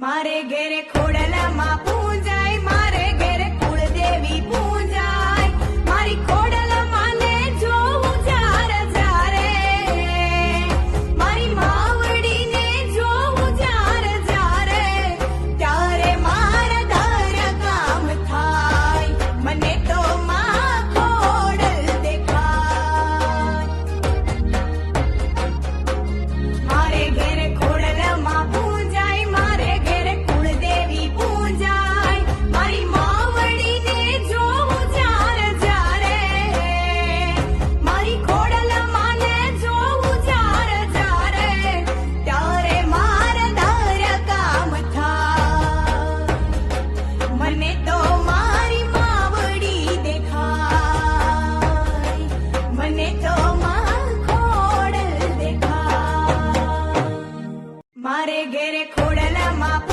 મારે ઘેરે ખોડલામાં મારે ઘેરે ખોડલામાં